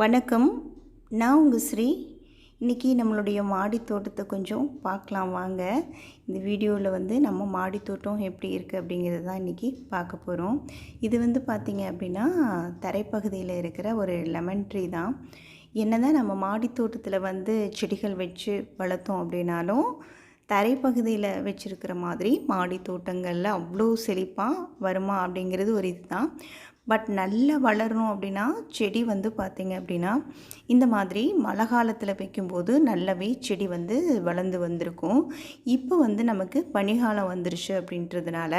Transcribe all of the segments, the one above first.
வணக்கம். நான் உங்கள் ஸ்ரீ. இன்றைக்கி நம்மளுடைய மாடி தோட்டத்தை கொஞ்சம் பார்க்கலாம் வாங்க. இந்த வீடியோவில் வந்து நம்ம மாடி தோட்டம் எப்படி இருக்குது அப்படிங்கிறது தான் இன்றைக்கி பார்க்க போகிறோம் இது வந்து பார்த்திங்க அப்படின்னா தரைப்பகுதியில் இருக்கிற ஒரு லெமன் ட்ரீ தான். என்ன தான் நம்ம மாடி தோட்டத்தில் வந்து செடிகள் வச்சு வளர்த்தோம் அப்படின்னாலும் தரைப்பகுதியில் வச்சுருக்கிற மாதிரி மாடி தோட்டங்களில் அவ்வளோ செழிப்பாக வருமா அப்படிங்கிறது ஒரு இதுதான். பட் நல்லா வளரணும் அப்படின்னா செடி வந்து பார்த்திங்க அப்படின்னா இந்த மாதிரி மழை காலத்தில் வைக்கும்போது நல்லாவே செடி வந்து வளர்ந்து வந்திருக்கும். இப்போ வந்து நமக்கு பனிகாலம் வந்துருச்சு அப்படின்றதுனால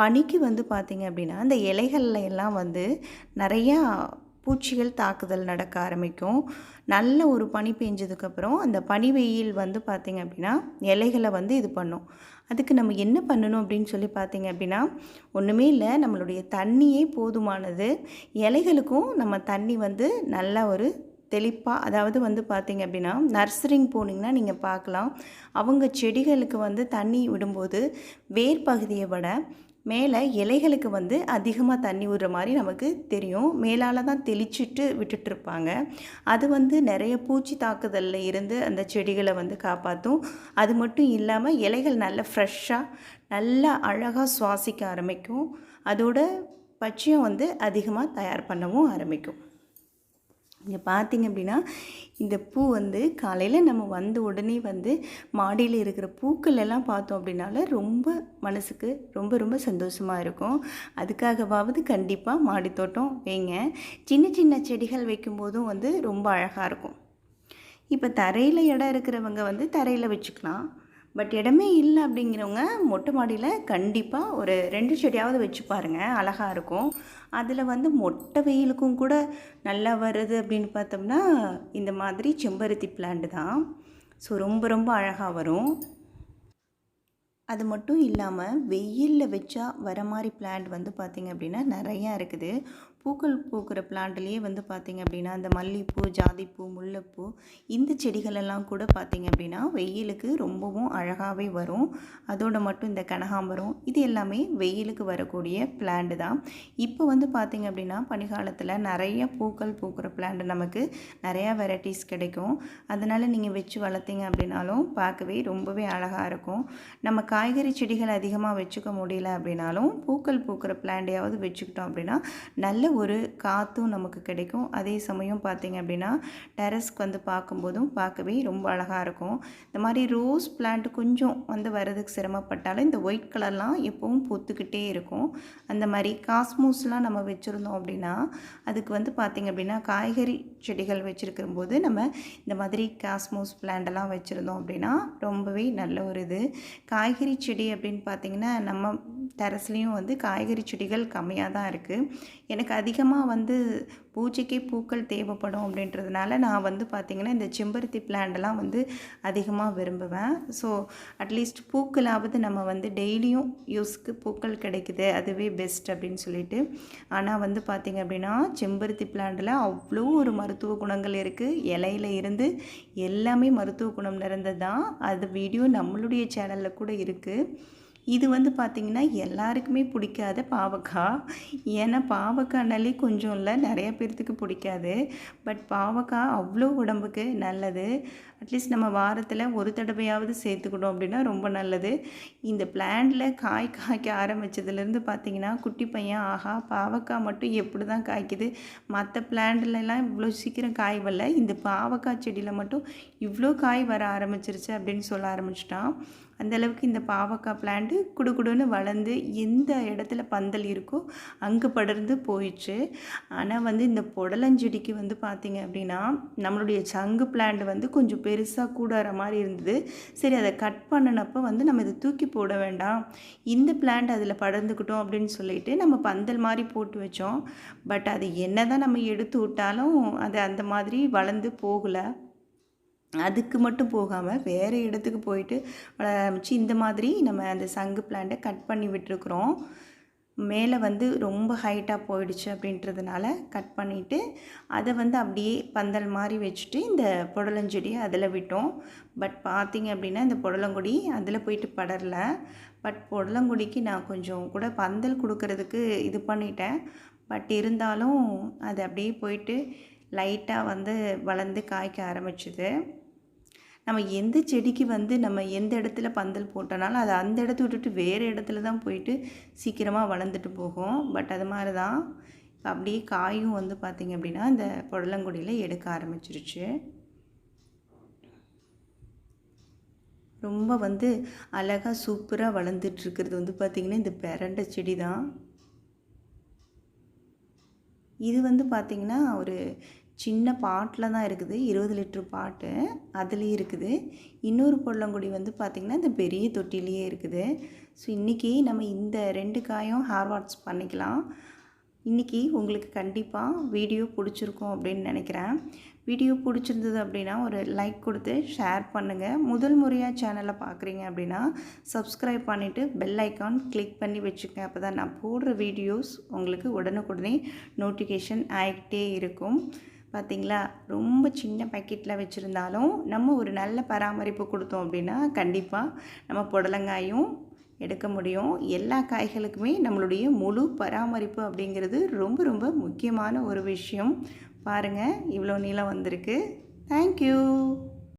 பனிக்கு வந்து பார்த்திங்க அப்படின்னா இந்த இலைகள்ல எல்லாம் வந்து நிறையா பூச்சிகள் தாக்குதல் நடக்க ஆரம்பிக்கும். நல்ல ஒரு பனி பெஞ்சதுக்கப்புறம் அந்த பனி வெயில் வந்து பார்த்திங்க அப்படின்னா இலைகளை வந்து இது பண்ணும். அதுக்கு நம்ம என்ன பண்ணணும் அப்படின்னு சொல்லி பார்த்தீங்க அப்படின்னா ஒன்றுமே இல்லை நம்மளுடைய தண்ணியே போதுமானது. இலைகளுக்கும் நம்ம தண்ணி வந்து நல்ல ஒரு தெளிப்பாக அதாவது வந்து பார்த்திங்க அப்படின்னா நர்சரிங் போனீங்கன்னா நீங்கள் பார்க்கலாம். அவங்க செடிகளுக்கு வந்து தண்ணி விடும்போது வேர் பகுதியை விட மேலே இலைகளுக்கு வந்து அதிகமாக தண்ணி விடுற மாதிரி நமக்கு தெரியும். மேலால் தான் தெளிச்சிட்டு விட்டுட்ருப்பாங்க அது வந்து நிறைய பூச்சி தாக்குதலில் இருந்து அந்த செடிகளை வந்து காப்பாற்றும் அது மட்டும் இல்லாமல் இலைகள் நல்ல ஃப்ரெஷ்ஷாக நல்லா அழகாக சுவாசிக்க ஆரம்பிக்கும். அதோட பச்சையம் வந்து அதிகமாக தயார் பண்ணவும் ஆரம்பிக்கும். இங்கே பார்த்தீங்க அப்படின்னா இந்த பூ வந்து காலையில் நம்ம வந்த உடனே வந்து மாடியில் இருக்கிற பூக்கள் எல்லாம் பார்த்தோம் அப்படின்னால ரொம்ப மனசுக்கு ரொம்ப ரொம்ப சந்தோஷமாக இருக்கும். அதுக்காகவாவது கண்டிப்பாக மாடி தோட்டம் வைங்க. சின்ன சின்ன செடிகள் வைக்கும்போதும் வந்து ரொம்ப அழகாக இருக்கும். இப்போ தரையில் இடம் இருக்கிறவங்க வந்து தரையில் வச்சுக்கலாம். பட் இடமே இல்லை அப்படிங்கிறவங்க மொட்டை மாடியில் கண்டிப்பாக ஒரு ரெண்டு செடியாவது வச்சு பாருங்கள் அழகாக இருக்கும். அதில் வந்து மொட்டை வெயிலுக்கும் கூட நல்லா வருது அப்படின்னு பார்த்தோம்னா இந்த மாதிரி செம்பருத்தி பிளான்ட் தான். ஸோ ரொம்ப ரொம்ப அழகாக வரும். அது மட்டும் இல்லாமல் வெயிலில் வச்சா வர மாதிரி பிளான்ட் வந்து பார்த்திங்க அப்படின்னா நிறையா இருக்குது. பூக்கள் பூக்கிற பிளான்ட்லேயே வந்து பார்த்திங்க அப்படின்னா இந்த மல்லிகைப்பூ ஜாதிப்பூ முல்லைப்பூ இந்த செடிகளெல்லாம் கூட பார்த்திங்க அப்படின்னா வெயிலுக்கு ரொம்பவும் அழகாகவே வரும். அதோட மட்டும் இந்த கனகாம்பரம் இது எல்லாமே வெயிலுக்கு வரக்கூடிய பிளான்ட் தான். இப்போ வந்து பார்த்திங்க அப்படின்னா பனிக்காலத்தில் நிறைய பூக்கள் பூக்கிற பிளான்ட் நமக்கு நிறையா வெரைட்டிஸ் கிடைக்கும். அதனால் நீங்கள் வச்சு வளர்த்திங்க அப்படின்னாலும் பார்க்கவே ரொம்பவே அழகாக இருக்கும். நம்ம காய்கறி செடிகள் அதிகமாக வச்சுக்க முடியல அப்படின்னாலும் பூக்கள் பூக்கிற பிளான்டையாவது வச்சுக்கிட்டோம் அப்படின்னா நல்ல ஒரு காற்றும் நமக்கு கிடைக்கும். அதே சமயம் பார்த்திங்க அப்படின்னா டெரஸ்க்கு வந்து பார்க்கும்போதும் பார்க்கவே ரொம்ப அழகாக இருக்கும். இந்த மாதிரி ரோஸ் பிளான்ட் கொஞ்சம் வந்து வர்றதுக்கு சிரமப்பட்டாலும் இந்த ஒயிட் கலர்லாம் எப்பவும் பூத்துக்கிட்டே இருக்கும். அந்த மாதிரி காஸ்மூஸ்லாம் நம்ம வச்சுருந்தோம் அப்படின்னா அதுக்கு வந்து பார்த்திங்க அப்படின்னா காய்கறி செடிகள் வச்சுருக்கிற போது நம்ம இந்த மாதிரி காஸ்மோஸ் பிளான்டெல்லாம் வச்சுருந்தோம் அப்படின்னா ரொம்பவே நல்ல ஒரு இது. காய்கறி செடி அப்படின்னு பார்த்திங்கன்னா நம்ம டெரஸ்லேயும் வந்து காய்கறி செடிகள் கம்மியாக தான் இருக்குது எனக்கு அதிகமாக வந்து பூஜைக்கே பூக்கள் தேவைப்படும் அப்படின்றதுனால நான் வந்து பார்த்திங்கன்னா இந்த செம்பருத்தி பிளான்டெல்லாம் வந்து அதிகமாக விரும்புவேன். ஸோ அட்லீஸ்ட் பூக்களாவது நம்ம வந்து டெய்லியும் யூஸ்க்கு பூக்கள் கிடைக்குது. அதுவே பெஸ்ட் அப்படின்னு சொல்லிட்டு. ஆனால் வந்து பார்த்திங்க அப்படின்னா செம்பருத்தி பிளான்டில் அவ்வளோ ஒரு மருத்துவ குணங்கள் இருக்குது இலையில இருந்து எல்லாமே மருத்துவ குணம் நிறைந்தது தான் அது வீடியோ நம்மளுடைய சேனலில் கூட இருக்குது இது வந்து பார்த்திங்கன்னா எல்லாருக்குமே பிடிக்காத பாவக்காய் ஏன்னா பாவக்காய்னாலே கொஞ்சம் இல்லை நிறைய பேர்த்துக்கு பிடிக்காது. பட் பாவக்காய் அவ்வளோ உடம்புக்கு நல்லது. அட்லீஸ்ட் நம்ம வாரத்தில் ஒரு தடவையாவது சேர்த்துக்கிட்டோம் அப்படின்னா ரொம்ப நல்லது. இந்த பிளான்டில் காய் காய்க்க ஆரம்பித்ததுலேருந்து பார்த்திங்கன்னா குட்டி பையன் ஆஹா பாவக்காய் மட்டும் எப்படி தான் காய்க்குது மற்ற பிளான்ட்லலாம் இவ்வளோ சீக்கிரம் காய் வரல. இந்த பாவக்காய் செடியில் மட்டும் இவ்வளோ காய் வர ஆரம்பிச்சிருச்சு அப்படின்னு சொல்ல ஆரம்பிச்சிட்டான். அந்தளவுக்கு இந்த பாவக்காய் பிளான்ட்டு குடுகுடுன்னு வளர்ந்து எந்த இடத்துல பந்தல் இருக்கோ அங்கே படர்ந்து போயிடுச்சு. ஆனால் வந்து இந்த புடலஞ்செடிக்கு வந்து பார்த்திங்க அப்படின்னா நம்மளுடைய சங்கு பிளான்ட் வந்து கொஞ்சம் பெருசாக கூடாற மாதிரி இருந்தது. சரி அதை கட் பண்ணினப்போ வந்து நம்ம இதை தூக்கி போட வேண்டாம். இந்த பிளான்ட் அதில் படர்ந்துக்கிட்டோம் அப்படின்னு சொல்லிட்டு நம்ம பந்தல் மாதிரி போட்டு வச்சோம். பட் அது என்ன தான் நம்ம எடுத்து விட்டாலும் அது அந்த மாதிரி வளர்ந்து போகலை. அதுக்கு மட்டும் போகாமல் வேறு இடத்துக்கு போயிட்டு வளர இந்த மாதிரி நம்ம அந்த சங்கு பிளான்ட்டை கட் பண்ணி விட்டுருக்குறோம். மேலே வந்து ரொம்ப ஹைட்டாக போயிடுச்சு அப்படின்றதுனால கட் பண்ணிவிட்டு அதை வந்து அப்படியே பந்தல் மாதிரி வச்சுட்டு இந்த புடலஞ்செடியை அதில் விட்டோம். பட் பார்த்திங்க அப்படின்னா இந்த புடலங்கொடி அதில் போயிட்டு படரல. பட் புடலங்கொடிக்கு நான் கொஞ்சம் கூட பந்தல் கொடுக்கறதுக்கு இது பண்ணிட்டேன். பட் இருந்தாலும் அது அப்படியே போயிட்டு லைட்டாக வந்து வளர்ந்து காய்க்க ஆரம்பிச்சுது. நம்ம எந்த செடிக்கு வந்து நம்ம எந்த இடத்துல பந்தல் போட்டோனாலும் அது அந்த இடத்த விட்டுட்டு வேறு இடத்துல தான் போயிட்டு சீக்கிரமாக வளர்ந்துட்டு போகும். பட் அது மாதிரி தான் இப்போ அப்படியே காயும் வந்து பார்த்திங்க அப்படின்னா இந்த புடலங்குடியில் எடுக்க ஆரம்பிச்சிருச்சு. ரொம்ப வந்து அழகாக சூப்பராக வளர்ந்துட்டுருக்கிறது வந்து பார்த்திங்கன்னா இந்த பெரண்டை செடி தான் இது வந்து பார்த்திங்கன்னா ஒரு சின்ன பாட்டில் தான் இருக்குது. இருபது லிட்ரு பாட்டு அதுலேயும் இருக்குது. இன்னொரு பொள்ளங்குடி வந்து பார்த்திங்கன்னா இந்த பெரிய தொட்டிலேயே இருக்குது. ஸோ இன்றைக்கி நம்ம இந்த ரெண்டு காயும் ஹேர் வாட்ஸ் பண்ணிக்கலாம். இன்றைக்கி உங்களுக்கு கண்டிப்பாக வீடியோ பிடிச்சிருக்கும் அப்படின்னு நினைக்கிறேன். வீடியோ பிடிச்சிருந்தது அப்படின்னா ஒரு லைக் கொடுத்து ஷேர் பண்ணுங்கள் முதல் முறையாக சேனலை பார்க்குறீங்க அப்படின்னா சப்ஸ்கிரைப் பண்ணிவிட்டு பெல் ஐக்கான் கிளிக் பண்ணி வச்சுக்கங்க. அப்போ தான் நான் போடுற வீடியோஸ் உங்களுக்கு உடனுக்குடனே நோட்டிஃபிகேஷன் ஆகிட்டே இருக்கும். பார்த்திங்களா ரொம்ப சின்ன பேக்கெட்டில் வச்சுருந்தாலும் நம்ம ஒரு நல்ல பராமரிப்பு கொடுத்தோம் அப்படின்னா கண்டிப்பாக நம்ம புடலங்காயும் எடுக்க முடியும். எல்லா காய்களுக்குமே நம்மளுடைய முழு பராமரிப்பு அப்படிங்கிறது ரொம்ப ரொம்ப முக்கியமான ஒரு விஷயம். பாருங்கள் இவ்வளோ நீளம் வந்திருக்கு. தேங்க்யூ